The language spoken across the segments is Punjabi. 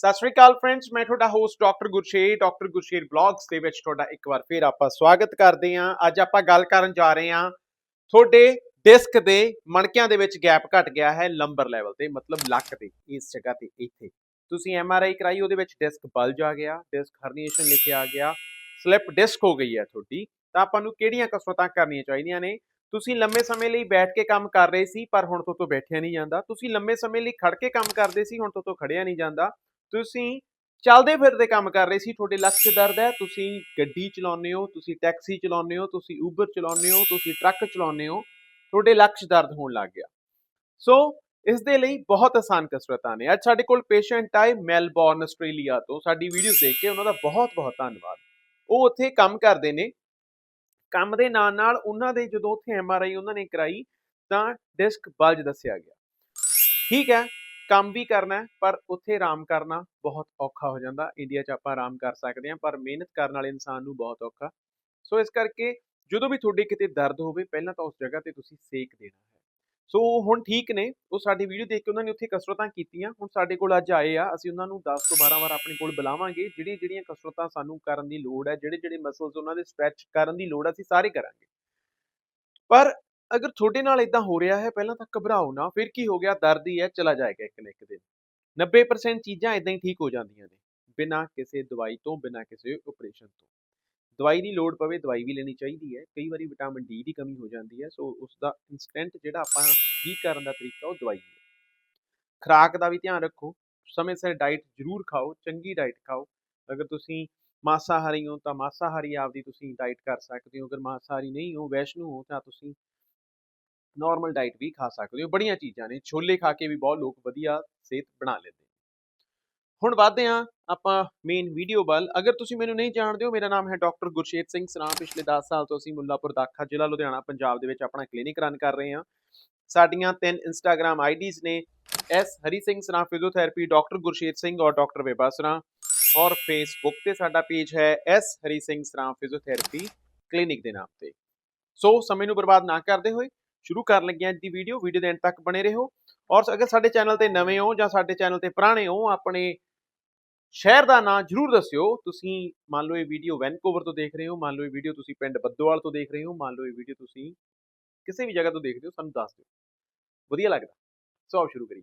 ਸਤਿ ਸ਼੍ਰੀ ਅਕਾਲ ਫਰੈਂਡਸ ਮੈਂ ਤੁਹਾਡਾ host doctor Gursher doctor Gursher blogs ਦੇ ਵਿੱਚ ਤੁਹਾਡਾ ਇੱਕ ਵਾਰ ਫੇਰ ਆਪਾਂ ਸਵਾਗਤ ਕਰਦੇ ਹਾਂ। ਅੱਜ ਆਪਾਂ ਗੱਲ ਕਰਨ ਜਾ ਰਹੇ ਹਾਂ ਤੁਹਾਡੇ ਡਿਸਕ ਦੇ ਮਣਕਿਆਂ ਦੇ ਵਿੱਚ ਗੈਪ ਘਟ ਗਿਆ ਹੈ ਲੰਬਰ ਲੈਵਲ ਤੇ, ਮਤਲਬ ਲੱਕ ਤੇ, ਇਸ ਜਗ੍ਹਾ ਤੇ ਇੱਥੇ। ਤੁਸੀਂ ਐਮ ਆਰ ਆਈ ਕਰਾਈ, ਉਹਦੇ ਵਿੱਚ ਡਿਸਕ ਬਲਜ ਆ ਗਿਆ ਡਿਸਕ ਹਰਨੀਏਸ਼ਨ ਲਿਖਿਆ ਆ ਗਿਆ ਸਲਿਪ ਡਿਸਕ ਹੋ ਗਈ ਹੈ ਤੁਹਾਡੀ। ਤਾਂ ਆਪਾਂ ਨੂੰ ਕਿਹੜੀਆਂ ਕਸਰਤਾਂ ਕਰਨੀਆਂ ਚਾਹੀਦੀਆਂ ਨੇ? ਤੁਸੀਂ ਲੰਮੇ ਸਮੇਂ ਲਈ ਬੈਠ ਕੇ ਕੰਮ ਕਰ ਰਹੇ ਸੀ, ਪਰ ਹੁਣ ਤੋਂ ਤੋਂ ਬੈਠਿਆ ਨਹੀਂ ਜਾਂਦਾ। ਤੁਸੀਂ ਲੰਮੇ ਸਮੇਂ ਲਈ ਖੜ ਕੇ ਕੰਮ ਕਰਦੇ ਸੀ, ਹੁਣ ਤੋਂ ਤੋਂ ਖੜਿਆ ਨਹੀਂ ਜਾਂਦਾ। ਤੁਸੀਂ ਚੱਲਦੇ ਫਿਰਦੇ ਕੰਮ ਕਰ ਰਹੇ ਸੀ, ਤੁਹਾਡੇ ਲੱਕ 'ਚ ਦਰਦ ਹੈ, ਤੁਸੀਂ ਗੱਡੀ ਚਲਾਉਂਦੇ ਹੋ, ਤੁਸੀਂ ਟੈਕਸੀ ਚਲਾਉਂਦੇ ਹੋ, ਤੁਸੀਂ ਉਬਰ ਚਲਾਉਂਦੇ ਹੋ, ਤੁਸੀਂ ਟਰੱਕ ਚਲਾਉਂਦੇ ਹੋ, ਤੁਹਾਡੇ ਲੱਕ 'ਚ ਦਰਦ ਹੋਣ ਲੱਗ ਗਿਆ। ਸੋ ਇਸ ਦੇ ਲਈ ਬਹੁਤ ਆਸਾਨ ਕਸਰਤਾਂ ਨੇ। ਅੱਜ ਸਾਡੇ ਕੋਲ ਪੇਸ਼ੈਂਟ ਆਏ ਮੈਲਬੌਰਨ, ਆਸਟ੍ਰੇਲੀਆ ਤੋਂ। ਸਾਡੀ ਵੀਡੀਓ ਦੇਖ ਕੇ ਉਹਨਾਂ ਦਾ ਬਹੁਤ ਬਹੁਤ ਧੰਨਵਾਦ। ਉਹ ਉੱਥੇ ਕੰਮ ਕਰਦੇ ਨੇ। ਕੰਮ ਦੇ ਨਾਲ ਨਾਲ ਉਹਨਾਂ ਦੇ ਜਦੋਂ ਉੱਥੇ ਐਮ ਆਰ ਆਈ ਉਹਨਾਂ ਨੇ ਕਰਾਈ ਤਾਂ ਡਿਸਕ ਬਲਜ ਦੱਸਿਆ ਗਿਆ। ਠੀਕ ਹੈ? ਕੰਮ ਵੀ ਕਰਨਾ ਪਰ ਉੱਥੇ ਆਰਾਮ ਕਰਨਾ ਬਹੁਤ ਔਖਾ ਹੋ ਜਾਂਦਾ। ਇੰਡੀਆ 'ਚ ਆਪਾਂ ਆਰਾਮ ਕਰ ਸਕਦੇ ਹਾਂ, ਪਰ ਮਿਹਨਤ ਕਰਨ ਵਾਲੇ ਇਨਸਾਨ ਨੂੰ ਬਹੁਤ ਔਖਾ। ਸੋ ਇਸ ਕਰਕੇ ਜਦੋਂ ਵੀ ਤੁਹਾਡੇ ਕਿਤੇ ਦਰਦ ਹੋਵੇ, ਪਹਿਲਾਂ ਤਾਂ ਉਸ ਜਗ੍ਹਾ ਤੇ ਤੁਸੀਂ ਸੇਕ ਦੇਣਾ ਹੈ। ਸੋ ਉਹ ਹੁਣ ਠੀਕ ਨੇ, ਉਹ ਸਾਡੀ ਵੀਡੀਓ ਦੇਖ ਕੇ ਉਹਨਾਂ ਨੇ ਉੱਥੇ ਕਸਰਤਾਂ ਕੀਤੀਆਂ। ਹੁਣ ਸਾਡੇ ਕੋਲ ਅੱਜ ਆਏ ਆ, ਅਸੀਂ ਉਹਨਾਂ ਨੂੰ 10 ਤੋਂ 12 ਵਾਰ ਆਪਣੇ ਕੋਲ ਬੁਲਾਵਾਂਗੇ। ਜਿਹੜੀਆਂ ਜਿਹੜੀਆਂ ਕਸਰਤਾਂ ਸਾਨੂੰ ਕਰਨ ਦੀ ਲੋੜ ਹੈ ਜਿਹੜੇ ਜਿਹੜੇ ਮਸਲਸ ਉਹਨਾਂ ਦੇ ਸਟ੍ਰੈਚ ਕਰਨ ਦੀ ਲੋੜ ਹੈ, ਅਸੀਂ ਸਾਰੇ ਕਰਾਂਗੇ। ਪਰ ਅਗਰ ਤੁਹਾਡੇ ਨਾਲ ਇਦਾਂ ਹੋ ਰਿਹਾ ਹੈ, ਪਹਿਲਾਂ ਤਾਂ ਘਬਰਾਓ ਨਾ, ਫਿਰ ਕੀ ਹੋ ਗਿਆ? ਦਰਦ ਹੀ ਹੈ, ਚਲਾ ਜਾਏਗਾ ਇੱਕ ਨਾ ਇੱਕ ਦਿਨ। 90% ਚੀਜ਼ਾਂ ਇਦਾਂ ਹੀ ਠੀਕ ਹੋ ਜਾਂਦੀਆਂ ਨੇ, ਬਿਨਾਂ ਕਿਸੇ ਦਵਾਈ ਤੋਂ, ਬਿਨਾਂ ਕਿਸੇ ਆਪਰੇਸ਼ਨ ਤੋਂ। ਦਵਾਈ ਦੀ ਲੋੜ ਪਵੇ, ਦਵਾਈ ਵੀ ਲੈਣੀ ਚਾਹੀਦੀ ਹੈ। ਕਈ ਵਾਰੀ ਵਿਟਾਮਿਨ ਡੀ ਦੀ ਕਮੀ ਹੋ ਜਾਂਦੀ ਹੈ, ਸੋ ਉਸ ਦਾ ਇਨਸਟੈਂਟ ਜਿਹੜਾ ਆਪਾਂ ਠੀਕ ਕਰਨ ਦਾ ਤਰੀਕਾ, ਉਹ ਦਵਾਈ ਹੈ। ਖੁਰਾਕ ਦਾ ਵੀ ਧਿਆਨ ਰੱਖੋ, ਸਮੇਂ ਸਿਰ ਡਾਈਟ ਜ਼ਰੂਰ ਖਾਓ, ਚੰਗੀ ਡਾਈਟ ਖਾਓ। ਅਗਰ ਤੁਸੀਂ ਮਾਸਾਹਾਰੀ ਹੋ, ਤਾਂ ਮਾਸਾਹਾਰੀ ਆਪਦੀ ਤੁਸੀਂ ਡਾਈਟ ਕਰ ਸਕਦੇ ਹੋ। ਅਗਰ ਮਾਸਾਹਾਰੀ ਨਹੀਂ ਹੋ, ਵੈਸ਼ਨੂ ਹੋ, ਤਾਂ ਤੁਸੀਂ ਨਾਰਮਲ ਡਾਈਟ ਵੀ ਖਾ ਸਕਦੇ ਹੋ, ਬੜੀਆਂ ਚੀਜ਼ਾਂ ਨੇ, ਛੋਲੇ ਖਾ ਕੇ ਵੀ ਬਹੁਤ ਲੋਕ ਵਧੀਆ ਸਿਹਤ ਬਣਾ ਲੈਂਦੇ ਹੁਣ ਵਧਦੇ ਹਾਂ, ਆਪਾਂ ਮੇਨ ਵੀਡੀਓ ਵੱਲ। ਅਗਰ ਤੁਸੀਂ ਮੈਨੂੰ ਨਹੀਂ ਜਾਣਦੇ ਹੋ, ਮੇਰਾ ਨਾਮ ਹੈ ਡਾਕਟਰ ਗੁਰਸ਼ੇਤ ਸਿੰਘ ਸਰਾਂ ਪਿਛਲੇ 10 ਸਾਲ ਤੋਂ ਅਸੀਂ ਮੁੱਲਾਪੁਰ ਦਾਖਾ ਜ਼ਿਲ੍ਹਾ ਲੁਧਿਆਣਾ, ਪੰਜਾਬ ਦੇ ਵਿੱਚ ਆਪਣਾ ਕਲੀਨਿਕ ਰਨ ਕਰ ਰਹੇ ਹਾਂ। ਸਾਡੀਆਂ ਤਿੰਨ ਇੰਸਟਾਗ੍ਰam ਆਈਡੀਜ਼ ਨੇ S Hari Singh Sran physiotherapy doctor Gurshet Singh ਔਰ ਡਾਕਟਰ ਬੇਬਾ ਸਰਾਂ ਔਰ ਫੇਸਬੁੱਕ ਤੇ ਸਾਡਾ ਪੇਜ ਹੈ S Hari Singh Sran physiotherapy clinic ਦੇ ਨਾਮ ਤੇ। ਸੋ ਸਮੇਂ ਨੂੰ ਬਰਬਾਦ ਨਾ ਕਰਦੇ ਹੋਏ ਸ਼ੁਰੂ ਕਰਨ ਲੱਗੇ ਹਾਂ ਅੱਜ ਦੀ ਵੀਡੀਓ ਵੀਡੀਓ ਦੇ ਐਂਡ ਤੱਕ ਬਣੇ ਰਹੋ। ਔਰ ਅਗਰ ਸਾਡੇ ਚੈਨਲ ਤੇ ਨਵੇਂ ਹੋ ਜਾਂ ਸਾਡੇ ਚੈਨਲ ਤੇ ਪੁਰਾਣੇ ਹੋ, ਆਪਣੇ ਸ਼ਹਿਰ ਦਾ ਨਾਂ ਜਰੂਰ ਦੱਸਿਓ। ਤੁਸੀਂ ਮੰਨ ਲਓ ਇਹ ਵੀਡੀਓ ਵੈਨਕੂਵਰ ਤੋਂ ਦੇਖ ਰਹੇ ਹੋ, ਮੰਨ ਲਓ ਇਹ ਵੀਡੀਓ ਤੁਸੀਂ ਪਿੰਡ ਬੱਦੋਵਾਲ ਤੋਂ ਦੇਖ ਰਹੇ ਹੋ, ਮੰਨ ਲਓ ਇਹ ਵੀਡੀਓ ਤੁਸੀਂ ਕਿਸੇ ਵੀ ਜਗ੍ਹਾ ਤੋਂ ਦੇਖਦੇ ਹੋ, ਸਾਨੂੰ ਦੱਸ ਦਿਓ। ਵਧੀਆ ਲੱਗਦਾ। ਸੋ ਆਓ ਸ਼ੁਰੂ ਕਰੀਏ।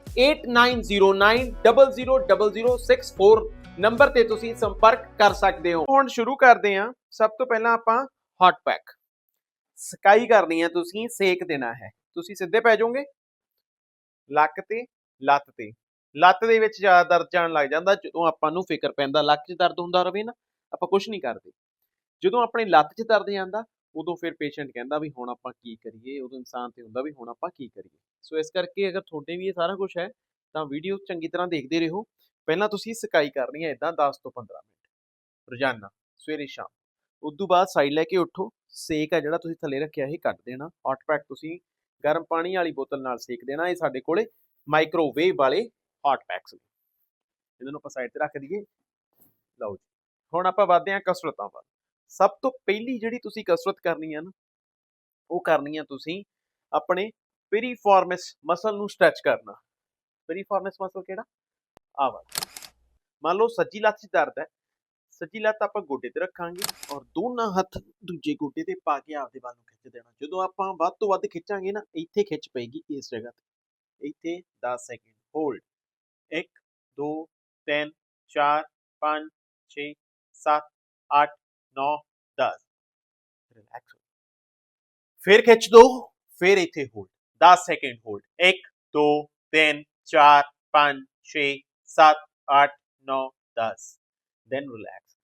8909000064 ਨੰਬਰ ਤੇ ਤੁਸੀਂ ਸੰਪਰਕ ਕਰ ਸਕਦੇ ਹੋ। ਹੁਣ ਸ਼ੁਰੂ ਕਰਦੇ ਹਾਂ। ਸਭ ਤੋਂ ਪਹਿਲਾਂ ਆਪਾਂ ਹੌਟ ਪੈਕ ਸਕਾਈ ਕਰਨੀ ਹੈ ਤੁਸੀਂ, ਸੇਕ ਦੇਣਾ ਹੈ। ਤੁਸੀਂ ਸਿੱਧੇ ਪੈ ਜਾਓਗੇ। ਲੱਕ ਤੇ, ਲੱਤ ਤੇ। ਲੱਤ ਦੇ ਵਿੱਚ ਜ਼ਿਆਦਾ ਦਰਦ ਜਾਣ ਲੱਗ ਜਾਂਦਾ, ਜਦੋਂ ਆਪਾਂ ਨੂੰ ਫਿਕਰ ਪੈਂਦਾ, ਲੱਕ 'ਚ ਦਰਦ ਹੁੰਦਾ ਰਹੇ ਨਾ, ਆਪਾਂ ਕੁਝ ਨਹੀਂ ਕਰਦੇ। ਜਦੋਂ ਆਪਣੇ ਲੱਤ 'ਚ ਦਰਦ ਜਾਂਦਾ ਉਦੋਂ ਫਿਰ ਪੇਸ਼ੈਂਟ ਕਹਿੰਦਾ ਵੀ ਹੁਣ ਆਪਾਂ ਕੀ ਕਰੀਏ, ਉਦੋਂ ਇਨਸਾਨ ਤੇ ਹੁੰਦਾ ਵੀ ਹੁਣ ਆਪਾਂ ਕੀ ਕਰੀਏ। ਸੋ ਇਸ ਕਰਕੇ ਅਗਰ ਤੁਹਾਡੇ ਵੀ ਇਹ ਸਾਰਾ ਕੁਝ ਹੈ, ਤਾਂ ਵੀਡੀਓ ਚੰਗੀ ਤਰ੍ਹਾਂ ਦੇਖਦੇ ਰਹੋ। ਪਹਿਲਾਂ ਤੁਸੀਂ ਸਕਾਈ ਕਰਨੀ ਹੈ ਇਦਾਂ 10 ਤੋਂ 15 ਮਿੰਟ। ਰੋਜ਼ਾਨਾ, ਸਵੇਰੇ, ਸ਼ਾਮ। ਉਸ ਤੋਂ ਬਾਅਦ ਸਾਈਡ ਲੈ ਕੇ ਉੱਠੋ। ਸੇਕ ਹੈ ਜਿਹੜਾ ਤੁਸੀਂ ਥੱਲੇ ਰੱਖਿਆ ਇਹ ਕੱਟ ਦੇਣਾ। ਹੌਟ ਪੈਕ ਤੁਸੀਂ ਗਰਮ ਪਾਣੀ ਵਾਲੀ ਬੋਤਲ ਨਾਲ ਸੇਕ ਦੇਣਾ। ਇਹ ਸਾਡੇ ਕੋਲੇ ਮਾਈਕ੍ਰੋਵੇਵ ਵਾਲੇ ਹੌਟ ਪੈਕਸ ਨੇ। ਇਹਨਾਂ ਨੂੰ ਆਪਾਂ ਸਾਈਡ ਤੇ ਰੱਖ ਦਈਏ। ਲਓ ਜੀ। ਹੁਣ ਆਪਾਂ ਵਧਦੇ ਹਾਂ ਕਸਰਤਾਂ ਵੱਲ। ਸਭ ਤੋਂ ਪਹਿਲੀ ਜਿਹੜੀ ਤੁਸੀਂ ਕਸਰਤ ਕਰਨੀ ਹੈ ਨਾ, ਉਹ ਕਰਨੀ ਹੈ ਤੁਸੀਂ ਆਪਣੇ ਪੀਰੀਫਾਰਮਿਸ ਮਸਲ ਨੂੰ ਸਟ੍ਰੈਚ ਕਰਨਾ। ਪੀਰੀਫਾਰਮਿਸ ਮਸਲ ਕਿਹੜਾ? ਆ ਵਾਲਾ। ਮੰਨ ਲਓ ਸੱਜੀ ਲੱਤ 'ਚ ਦਰਦ ਹੈ, ਸੱਜੀ ਲੱਤ ਆਪਾਂ ਗੋਡੇ ਤੇ ਰੱਖਾਂਗੇ ਔਰ ਦੋਨਾਂ ਹੱਥ ਦੂਜੇ ਗੋਡੇ ਤੇ ਪਾ ਕੇ ਆਪਦੇ ਵੱਲ ਨੂੰ ਖਿੱਚ ਦੇਣਾ। ਜਦੋਂ ਆਪਾਂ ਵੱਧ ਤੋਂ ਵੱਧ ਖਿੱਚਾਂਗੇ ਨਾ, ਇੱਥੇ ਖਿੱਚ ਪਏਗੀ ਇਸ ਜਗ੍ਹਾ ਤੇ। ਇੱਥੇ 10 ਸੈਕਿੰਡ, ਹੋਲਡ। 1 2 3 4 5 6 7 8 9 10 ਰਿਲੈਕਸ ਫਿਰ ਖਿੱਚ ਦੋ, ਫਿਰ ਇੱਥੇ hold 10 second hold 1 2 3 4 5 6 7 8 9 10 then relax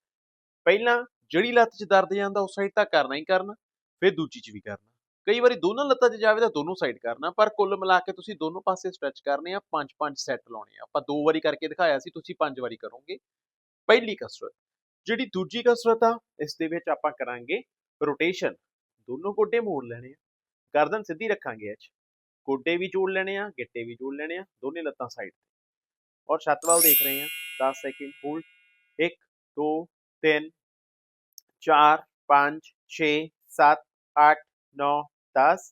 ਪਹਿਲਾਂ ਜਿਹੜੀ ਲੱਤ 'ਚ ਦਰਦ ਜਾਂਦਾ ਉਸ ਸਾਈਡ ਤਾਂ ਕਰਨਾ ਹੀ ਕਰਨਾ, ਫਿਰ ਦੂਜੀ 'ਚ ਵੀ ਕਰਨਾ। ਕਈ ਵਾਰੀ ਦੋਨਾਂ ਲੱਤਾਂ 'ਚ ਜਾਵੇ ਤਾਂ ਦੋਨੋਂ ਸਾਈਡ ਕਰਨਾ, ਪਰ ਕੁੱਲ ਮਿਲਾ ਕੇ ਤੁਸੀਂ ਦੋਨੋਂ ਪਾਸੇ ਸਟ੍ਰੈਚ ਕਰਨੇ ਆ ਪੰਜ ਪੰਜ ਸੈੱਟ ਲਾਉਣੇ ਆ। ਆਪਾਂ ਦੋ ਵਾਰੀ ਕਰਕੇ ਦਿਖਾਇਆ ਸੀ, ਤੁਸੀਂ ਪੰਜ ਵਾਰੀ ਕਰੋਗੇ। ਪਹਿਲੀ ਕਸਰਤ। ਜਿਹੜੀ ਦੂਜੀ ਕਸਰਤ ਆ ਇਸ ਦੇ ਵਿੱਚ ਆਪਾਂ ਕਰਾਂਗੇ ਰੋਟੇਸ਼ਨ ਦੋਨੋਂ ਗੋਡੇ ਮੋੜ ਲੈਣੇ ਆ ਗਰਦਨ ਸਿੱਧੀ ਰੱਖਾਂਗੇ ਇਹ 'ਚ ਗੋਡੇ ਵੀ ਜੋੜ ਲੈਣੇ ਆ ਗਿੱਟੇ ਵੀ ਜੋੜ ਲੈਣੇ ਆ ਦੋਨੇ ਲੱਤਾਂ ਸਾਈਡ ਤੇ ਔਰ ਛੱਤ ਵੱਲ ਦੇਖ ਰਹੇ ਆ 10 ਸੈਕਿੰਡ ਹੋਲਡ 1 2 3 4 5 6 7 8 9 10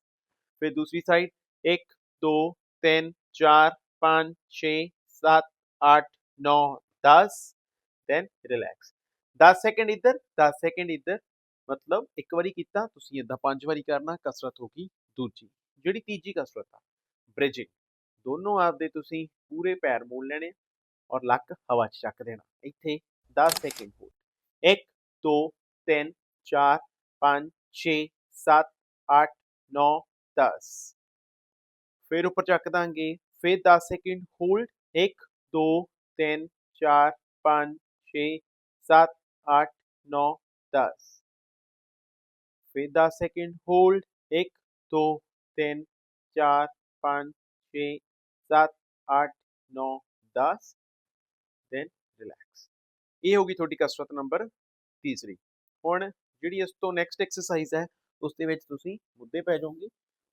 फिर दूसरी साइड एक दो तीन चार पाँच छ सात आठ नौ दस देन रिलैक्स 10 ਸੈਕਿੰਡ ਇੱਧਰ 10 ਸੈਕਿੰਡ ਇੱਧਰ ਮਤਲਬ ਇੱਕ ਵਾਰੀ ਕੀਤਾ ਤੁਸੀਂ ਇਦਾਂ ਪੰਜ ਵਾਰੀ ਕਰਨਾ ਕਸਰਤ ਹੋ ਗਈ ਦੂਜੀ ਜਿਹੜੀ ਤੀਜੀ ਕਸਰਤ ਆ ਬ੍ਰਿਜਿੰਗ ਦੋਨੋਂ ਆਪਦੇ ਤੁਸੀਂ ਪੂਰੇ ਪੈਰ ਮੋੜ ਲੈਣੇ ਔਰ ਲੱਕ ਹਵਾ 'ਚ ਚੱਕ ਦੇਣਾ ਇੱਥੇ 10 ਸੈਕਿੰਡ ਹੋਲਡ 1 2 3 4 5 6 7 8 9 10 ਫਿਰ ਉੱਪਰ ਚੱਕ ਦਾਂਗੇ ਫਿਰ 10 ਸੈਕਿੰਡ ਹੋਲਡ 1 2 3 4 5 6 7 8 9 10 ਫਿਰ 10 ਸੈਕਿੰਡ ਹੋਲਡ 1 2 3 4 5 6 7 8 9 10 ਦੈਨ ਰਿਲੈਕਸ ਇਹ ਹੋ ਗਈ ਤੁਹਾਡੀ ਕਸਰਤ ਨੰਬਰ ਤੀਸਰੀ ਹੁਣ ਜਿਹੜੀ ਇਸ ਤੋਂ ਨੈਕਸਟ ਐਕਸਰਸਾਈਜ਼ ਹੈ ਉਸ ਦੇ ਵਿੱਚ ਤੁਸੀਂ ਮੁੱਦੇ ਪੈ ਜਾਓਗੇ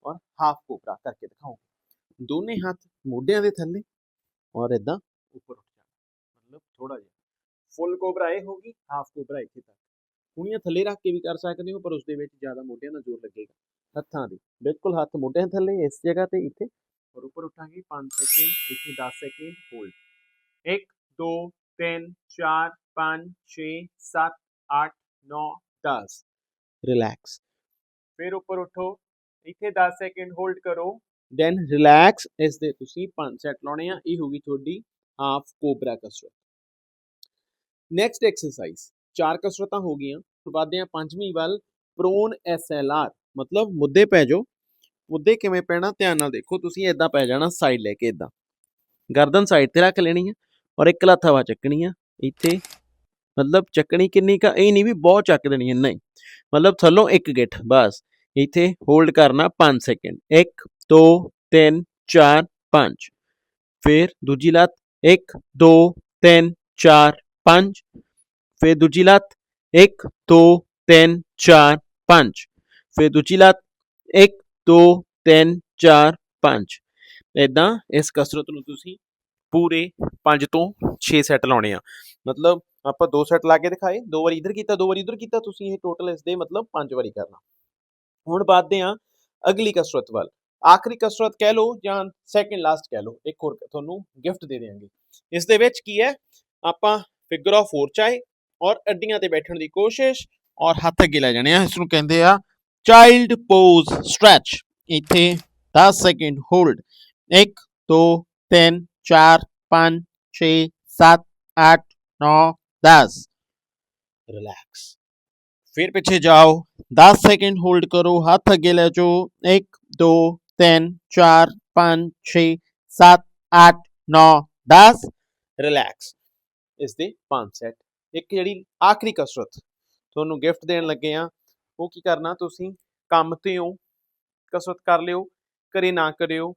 ਔਰ ਹਾਫ ਕੋਬਰਾ ਕਰਕੇ ਦਿਖਾਓਗੇ ਦੋਨੇ ਹੱਥ ਮੋਢਿਆਂ ਦੇ ਥੱਲੇ ਔਰ ਇਦਾਂ ਉੱਪਰ ਉੱਠ ਜਾਣਾ ਮਤਲਬ ਥੋੜਾ ਜਿਹਾ ਫੁੱਲ ਕੋਬਰਾ ਇਹ ਹੋਗੀ ਹਾਫ ਕੋਬਰਾ ਇੱਥੇ ਤੱਕ। ਕੁਣੀਆਂ ਥੱਲੇ ਰੱਖ ਕੇ ਵੀ ਕਰ ਸਕਦੇ ਹੋ, ਪਰ ਉਸ ਦੇ ਵਿੱਚ ਜ਼ਿਆਦਾ ਮੋਢਿਆਂ ਦਾ ਜ਼ੋਰ ਲੱਗੇਗਾ। ਹੱਥਾਂ ਦੇ, ਬਿਲਕੁਲ ਹੱਥ ਮੋਢਿਆਂ ਥੱਲੇ, ਇਸ ਜਗ੍ਹਾ ਤੇ ਇੱਥੇ। ਔਰ ਉੱਪਰ ਉਠਾਂਗੇ 5 ਸੈਕਿੰਡ ਇੱਥੇ 10 ਸੈਕਿੰਡ ਹੋਲਡ 1 2 3 4 5 6 7 8 9 10 ਰਿਲੈਕਸ ਫਿਰ ਉੱਪਰ ਉਠੋ। ਇੱਥੇ 10 ਸੈਕਿੰਡ ਹੋਲਡ ਕਰੋ। ਦੈਨ ਰਿਲੈਕਸ ਇਸ ਦੇ ਤੁਸੀਂ 5 ਸੈਟ ਲਾਉਣੇ ਆ। ਇਹ ਹੋਗੀ ਤੁਹਾਡੀ ਹਾਫ ਕੋਬਰਾ ਕਸਰਤ। ਨੈਕਸਟ ਐਕਸਰਸਾਈਜ਼ ਚਾਰ ਕਸਰਤਾਂ ਹੋ ਗਈਆਂ ਵਧਦੇ ਆ ਪੰਜਵੀਂ ਵੱਲ ਪ੍ਰੋਨ ਐਸਐਲਆਰ ਮਤਲਬ ਮੁੱਦੇ ਪੈ ਜਾਓ। ਮੁੱਦੇ ਕਿਵੇਂ ਪੈਣਾ, ਧਿਆਨ ਨਾਲ ਦੇਖੋ, ਤੁਸੀਂ ਇਦਾਂ ਪੈ ਜਾਣਾ ਸਾਈਡ ਲੈ ਕੇ ਇਦਾਂ ਗਰਦਨ ਸਾਈਡ ਤੇ ਰੱਖ ਲੈਣੀ ਹੈ ਔਰ ਇੱਕ ਲੱਤ ਹਵਾ ਚੱਕਣੀ ਆ, ਇੱਥੇ। ਮਤਲਬ ਚੱਕਣੀ ਕਿੰਨੀ ਕਾ, ਇਹ ਨਹੀਂ ਵੀ ਬਹੁਤ ਚੱਕ ਦੇਣੀ ਹੈ ਨਹੀਂ। ਮਤਲਬ ਥੱਲੋਂ ਇੱਕ ਗਿੱਠ, ਬਸ। ਇੱਥੇ ਹੋਲਡ ਕਰਨਾ 5 ਸੈਕਿੰਡ 1 2 3 4 5 ਫਿਰ ਦੂਜੀ ਲੱਤ 1 2 3 4 5 ਫਿਰ ਦੂਜੀ ਲੱਤ 1 2 3 4 5 ਫਿਰ ਦੂਜੀ ਲੱਤ 1 2 3 4 5 ਇਦਾਂ ਇਸ ਕਸਰਤ ਨੂੰ ਤੁਸੀਂ ਪੂਰੇ 5 ਤੋਂ 6 ਸੈੱਟ ਲਾਉਣੇ ਆ। ਮਤਲਬ ਆਪਾਂ ਦੋ ਸੈੱਟ ਲਾ ਕੇ ਦਿਖਾਏ, ਦੋ ਵਾਰੀ ਇਧਰ ਕੀਤਾ, ਦੋ ਵਾਰੀ ਇਧਰ ਕੀਤਾ, ਤੁਸੀਂ ਇਹ ਟੋਟਲ ਇਸ ਦੇ ਮਤਲਬ 5 ਵਾਰੀ ਕਰਨਾ। ਹੁਣ ਬਾਅਦ ਆ ਅਗਲੀ ਕਸਰਤ ਵੱਲ। ਆਖਰੀ ਕਸਰਤ ਕਹਿ ਲਓ ਜਾਂ ਸੈਕਿੰਡ ਲਾਸਟ ਕਹਿ ਲਓ, ਇੱਕ ਹੋਰ ਤੁਹਾਨੂੰ ਗਿਫਟ ਦੇ ਦੇਵਾਂਗੇ ਇਸ ਦੇ ਵਿੱਚ ਕੀ ਹੈ? ਆਪਾਂ ਫਿਗਰ ਆਫ 4 ਚਾਹੇ ਔਰ ਅੱਡੀਆਂ ਤੇ ਬੈਠਣ ਦੀ ਕੋਸ਼ਿਸ਼ ਔਰ ਹੱਥ ਅੱਗੇ ਲੈ ਜਾਣੇ ਆ ਇਸ ਨੂੰ ਕਹਿੰਦੇ ਆ ਚਾਈਲਡ ਪੋਜ਼ ਸਟ੍ਰੈਚ ਇੱਥੇ 10 ਸੈਕਿੰਡ ਹੋਲਡ 1 2 3 4 5 6 7 8 9 10 ਰਿਲੈਕਸ ਫਿਰ ਪਿੱਛੇ ਜਾਓ। 10 ਸੈਕਿੰਡ ਹੋਲਡ ਕਰੋ, ਹੱਥ ਅੱਗੇ ਲੈ ਜਾਓ। 1 2 3 4 5 6 7 8 9 10 ਰਿਲੈਕਸ ਇਸ ਦੇ 5 ਸੈੱਟ ਇੱਕ ਜਿਹੜੀ ਆਖਰੀ ਕਸਰਤ ਤੁਹਾਨੂੰ ਗਿਫਟ ਦੇਣ ਲੱਗੇ ਆ ਉਹ ਕੀ ਕਰਨਾ ਤੁਸੀਂ? ਕੰਮ ਤੇ ਹੋ, ਕਸਰਤ ਕਰ ਲਿਓ, ਘਰੇ ਨਾ ਕਰਿਓ।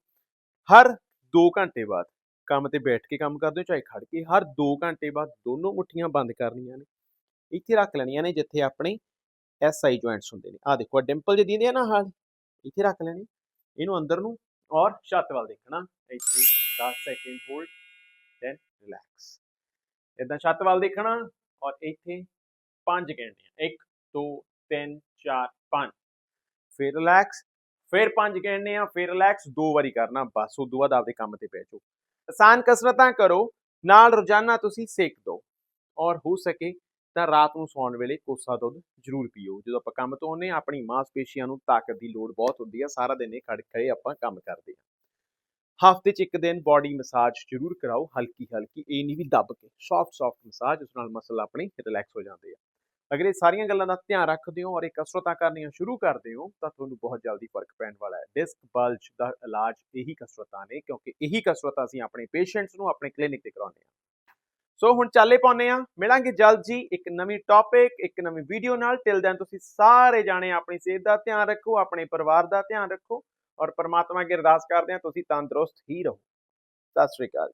ਹਰ 2 ਘੰਟੇ ਬਾਅਦ ਕੰਮ ਤੇ ਬੈਠ ਕੇ ਕੰਮ ਕਰਦੇ ਹੋ, ਚਾਹੇ ਖੜ ਕੇ, ਹਰ 2 ਘੰਟੇ ਬਾਅਦ ਦੋਨੋਂ ਮੁੱਠੀਆਂ ਬੰਦ ਕਰਨੀਆਂ ਨੇ। ਇੱਥੇ ਰੱਖ ਲੈਣੀਆਂ ਨੇ ਜਿੱਥੇ ਆਪਣੇ ਐਸਆਈ ਜੁਆਇੰਟਸ ਹੁੰਦੇ ਨੇ। ਆ ਦੇਖੋ ਡਿੰਪਲ ਜੇ ਦਿੰਦੇ ਆ ਨਾ ਹਾਲ ਇੱਥੇ ਰੱਖ ਲੈਣੇ। ਇਹਨੂੰ ਅੰਦਰ ਨੂੰ ਔਰ ਛੱਤ ਵੱਲ ਦੇਖਣਾ। ਇੱਥੇ 10 ਸੈਕਿੰਡ ਹੋਲਡ ਦੈਨ ਰਿਲੈਕਸ ਇਦਾਂ ਛੱਤ ਵੱਲ ਦੇਖਣਾ ਔਰ ਇੱਥੇ ਪੰਜ ਗਿਣਨੇ 1 2 3 4 5 ਫਿਰ ਰਿਲੈਕਸ ਫਿਰ ਪੰਜ ਗਿਣਨੇ ਆ ਫਿਰ ਰਿਲੈਕਸ ਦੋ ਵਾਰੀ ਕਰਨਾ, ਬਸ ਉਦੋਂ ਬਾਅਦ ਆਪਦੇ ਕੰਮ ਤੇ ਪੈ ਜਾਓ। ਆਸਾਨ ਕਸਰਤਾਂ ਕਰੋ, ਨਾਲ ਰੋਜ਼ਾਨਾ ਤੁਸੀਂ ਸੇਕ ਦਿਓ ਔਰ ਹੋ ਸਕੇ ਤਾਂ ਰਾਤ ਨੂੰ ਸੌਣ ਵੇਲੇ ਕੋਸਾ ਦੁੱਧ ਜ਼ਰੂਰ ਪੀਓ। ਜਦੋਂ ਆਪਾਂ ਕੰਮ ਤੋਂ ਆਉਂਦੇ ਹਾਂ, ਆਪਣੀ ਮਾਸਪੇਸ਼ੀਆਂ ਨੂੰ ਤਾਕਤ ਦੀ ਲੋੜ ਬਹੁਤ ਹੁੰਦੀ ਆ, ਸਾਰਾ ਦਿਨ ਇਹ ਖੜ ਖੜੇ ਆਪਾਂ ਕੰਮ ਕਰਦੇ ਆ ਹਫ਼ਤੇ 'ਚ ਇੱਕ ਦਿਨ ਬਾਡੀ ਮਸਾਜ ਜ਼ਰੂਰ ਕਰਾਓ, ਹਲਕੀ ਹਲਕੀ, ਇਹ ਨਹੀਂ ਵੀ ਦੱਬ ਕੇ ਸੌਫਟ ਸੌਫਟ ਮਸਾਜ ਉਸ ਨਾਲ ਮਸਲ ਆਪਣੇ ਰਿਲੈਕਸ ਹੋ ਜਾਂਦੇ ਆ। ਅਗਰ ਇਹ ਸਾਰੀਆਂ ਗੱਲਾਂ ਦਾ ਧਿਆਨ ਰੱਖਦੇ ਹੋ ਔਰ ਇਹ ਕਸਰਤਾਂ ਕਰਨੀਆਂ ਸ਼ੁਰੂ ਕਰਦੇ ਹੋ, ਤਾਂ ਤੁਹਾਨੂੰ ਬਹੁਤ ਜਲਦੀ ਫ਼ਰਕ ਪੈਣ ਵਾਲਾ ਹੈ। ਡਿਸਕ ਬਲਜ ਦਾ ਇਲਾਜ ਇਹੀ ਕਸਰਤਾਂ ਨੇ, ਕਿਉਂਕਿ ਇਹੀ ਕਸਰਤਾਂ ਅਸੀਂ ਆਪਣੇ ਪੇਸ਼ੈਂਟਸ ਨੂੰ ਆਪਣੇ ਕਲੀਨਿਕ ਤੇ ਕਰਾਉਂਦੇ ਹਾਂ। ਸੋ ਹੁਣ ਚੱਲੇ ਪਾਉਨੇ ਆ ਮਿਲਾਂਗੇ ਜਲਦ ਜੀ ਇੱਕ ਨਵੀਂ ਟੌਪਿਕ ਇੱਕ ਨਵੀਂ ਵੀਡੀਓ ਨਾਲ। ਟਿਲ ਦੈਨ ਤੁਸੀਂ ਸਾਰੇ ਜਾਣੇ ਆਪਣੀ ਸਿਹਤ ਦਾ ਧਿਆਨ ਰੱਖੋ, ਆਪਣੇ ਪਰਿਵਾਰ ਦਾ ਧਿਆਨ ਰੱਖੋ। ਔਰ ਪਰਮਾਤਮਾ ਅਗੇ ਅਰਦਾਸ ਕਰਦੇ ਹਾਂ ਤੁਸੀਂ ਤੰਦਰੁਸਤ ਹੀ ਰਹੋ। ਸਤਿ ਸ੍ਰੀ ਅਕਾਲ